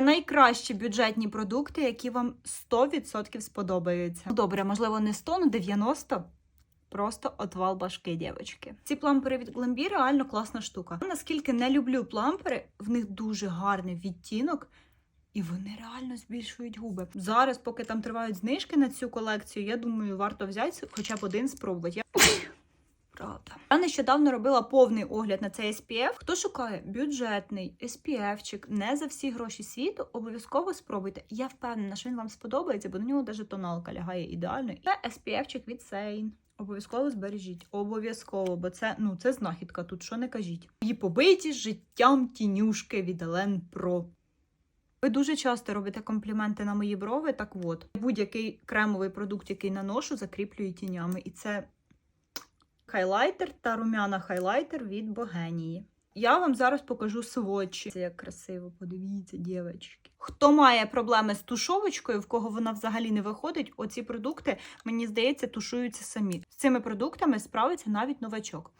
Найкращі бюджетні продукти, які вам 100% сподобаються. Ну, Добре, можливо, не 100, але 90. Просто отвал башки, дівчатки. Ці плампери від Glambi реально класна штука. Наскільки не люблю плампери, в них дуже гарний відтінок. І вони реально збільшують губи. Зараз, поки там тривають знижки на цю колекцію, я думаю, варто взяти хоча б один спробувати. Я... Нещодавно робила повний огляд на цей SPF. Хто шукає бюджетний SPF-чик не за всі гроші світу, обов'язково спробуйте. Я впевнена, що він вам сподобається, бо на нього навіть тоналка лягає ідеально. Це SPF-чик від Sein. Обов'язково збережіть. Обов'язково, бо це, ну, це знахідка тут, що не кажіть. І побиті життям тінюшки від Елен Pro. Ви дуже часто робите компліменти на мої брови. Так от, будь-який кремовий продукт, який наношу, закріплюю тінями. І це хайлайтер та румяна хайлайтер від Богенії. Я вам зараз покажу свочі. Це як красиво, подивіться, дівчатки. Хто має проблеми з тушовочкою, в кого вона взагалі не виходить, оці продукти, мені здається, тушуються самі. З цими продуктами справиться навіть новачок.